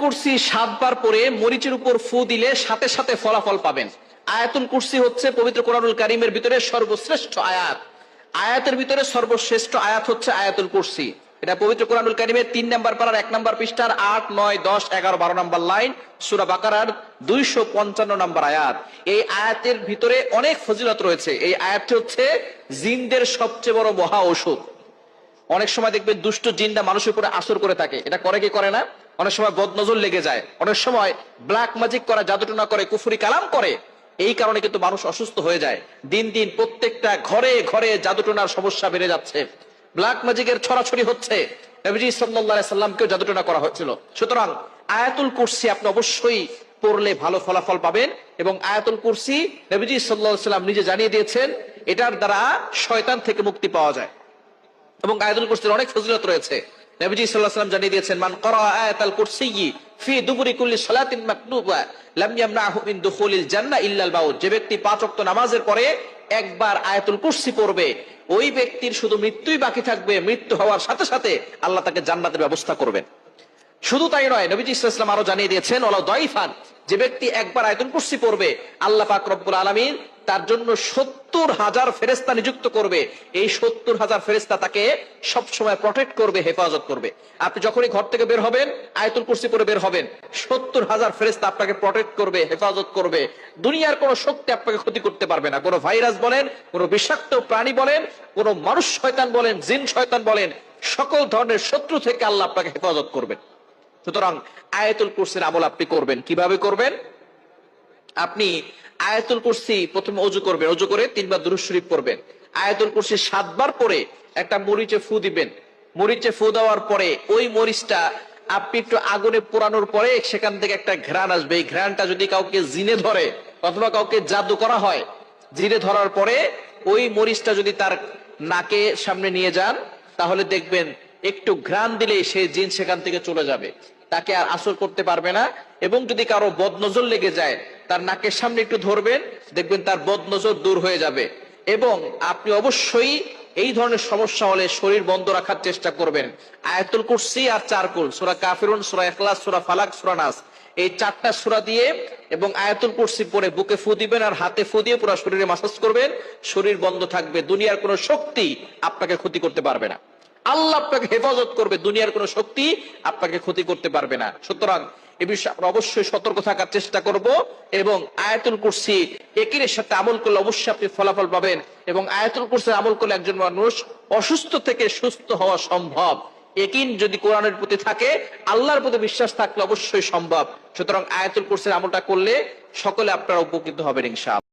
কুরসি সাতবার পরে মরিচের উপর ফু দিলে সাথে সাথে ফলাফল পাবেন। আয়াতুল কুরসি হচ্ছে পবিত্র কোরআনুল কারিমের ভিতরে সর্বশ্রেষ্ঠ আয়াত। আয়াতের ভিতরে সর্বশ্রেষ্ঠ আয়াত হচ্ছে আয়াতুল কুরসি। এটা পবিত্র কোরআনুল কারিমের তিন নাম্বার পাড়ার এক নাম্বার পৃষ্ঠার আট, নয়, দশ, এগারো, বারো নাম্বার লাইন, সুরা বাকারার দুইশো পঞ্চান্ন নাম্বার আয়াত। এই আয়াতের ভিতরে অনেক ফজিলত রয়েছে। এই আয়াতটি হচ্ছে জিনদের সবচেয়ে বড় মহা ঔষধ। অনেক সময় দেখবে দুষ্ট জিনটা মানুষের উপরে আসর করে থাকে। এটা করে কি করে না? অনেক সময় বদনজর লেগে যায়, অনেক সময় ব্ল্যাক ম্যাজিক করা, জাদুটনা করে, কুফুরি কালাম করে, এই কারণে কিন্তু মানুষ অসুস্থ হয়ে যায়। দিন দিন প্রত্যেকটা ঘরে ঘরে জাদুটনার সমস্যা বেড়ে যাচ্ছে। ব্ল্যাক ম্যাজিকের ছড়াছড়ি হচ্ছে। নবীজি সাল্লাল্লাহু সাল্লামকেও করা হয়েছিল। সুতরাং আয়াতুল কুরসি আপনি অবশ্যই পড়লে ভালো ফলাফল পাবেন এবং আয়াতুল কুরসি নবীজি সাল্লাল্লাহু সাল্লাম নিজে জানিয়ে দিয়েছেন, এটার দ্বারা শয়তান থেকে মুক্তি পাওয়া যায়। এবং আয়াতুল কুরসির অনেক ফজিলত রয়েছে। জানিয়ে দিয়েছেন আয়াতাল যে ব্যক্তি পাঁচ নামাজের পরে একবার আয়াতুল ওই ব্যক্তির শুধু মৃত্যুই বাকি থাকবে, মৃত্যু হওয়ার সাথে সাথে আল্লাহ তাকে জান্নাতের ব্যবস্থা করবেন। শুধু তাই নয়, নবীজি ইসলাম আরও জানিয়ে দিয়েছেন যে ব্যক্তি একবার আয়তন কুর্সি পড়বে, আল্লাহ পাক রব্বুল আলমিন তার জন্য সত্তর হাজার ফেরেস্তা নিযুক্ত করবে। এই সত্তর হাজার ফেরেস্তা তাকে সব সময় প্রটেক্ট করবে, হেফাজত করবে। আপনি যখনই ঘর থেকে বের হবেন, আয়তুল কুর্সি পরে বের হবেন, সত্তর হাজার ফেরেস্তা আপনাকে প্রটেক্ট করবে, হেফাজত করবে। দুনিয়ার কোন শক্তি আপনাকে ক্ষতি করতে পারবে না। কোনো ভাইরাস বলেন, কোনো বিষাক্ত প্রাণী বলেন, কোনো মানুষ শয়তান বলেন, জিন শয়তান বলেন, সকল ধরনের শত্রু থেকে আল্লাহ আপনাকে হেফাজত করবেন। সুতরাং আয়াতুল কুরসির আমল আপনি করবেন। কীভাবে করবেন? আপনি আয়াতুল কুরসি প্রথমে অজু করবেন অজু করে তিনবার দুরুদ শরীফ পড়বেন আয়াতুল কুরসি সাতবার পরে একটা মরিচে ফু দিবেন। মরিচে ফু দেওয়ার পরে ওই মরিচটা আপনি একটু আগুনে পোড়ানোর পরে সেখান থেকে একটা ঘ্রাণ আসবে। এই ঘ্রাণটা যদি কাউকে জিনে ধরে অথবা কাউকে জাদু করা হয়, জিনে ধরার পরে ওই মরিচটা যদি তার নাকে সামনে নিয়ে যান, তাহলে দেখবেন একটু ঘ্রাণ দিলেই সে জিন সেখান থেকে চলে যাবে। তাকে আর আসর করতে পারবে না। এবং যদি কারও বদনজর লেগে যায় তার নাকের সামনে একটু ধরবেন, দেখবেন তার বদনজর দূর হয়ে যাবে। এবং আপনি অবশ্যই এই ধরনের সমস্যা হলে শরীর বন্ধ রাখার চেষ্টা করবেন। আয়াতুল কুরসি আর চারকুল, সুরা কাফিরুন, সুরা এখলাস সুরা ফালাক, সুরা নাস। এই চারটা সুরা দিয়ে এবং আয়াতুল কুরসি পরে বুকে ফু দিবেন আর হাতে ফু দিয়ে পুরো শরীরে মাসাজ করবেন, শরীর বন্ধ থাকবে, দুনিয়ার কোনো শক্তি আপনাকে ক্ষতি করতে পারবে না। আল্লাহ আপনাকে হেফাজত করবে, দুনিয়ার কোনো শক্তি আপনাকে ক্ষতি করতে পারবে না। সুতরাং এ বিষয়ে আমরা অবশ্যই সতর্ক থাকার চেষ্টা করব এবং আয়াতুল কুরসি একের সাথে আমল করলে অবশ্যই আপনি ফলাফল পাবেন এবং আয়াতুল কুরসি আমল করলে একজন মানুষ অসুস্থ থেকে সুস্থ হওয়া সম্ভব। একিন যদি কোরআনের প্রতি থাকে, আল্লাহর প্রতি বিশ্বাস থাকলে অবশ্যই সম্ভব। সুতরাং আয়াতুল কুরসির আমলটা করলে সকলে আপনারা উপকৃত হবেন ইনশাআল্লাহ।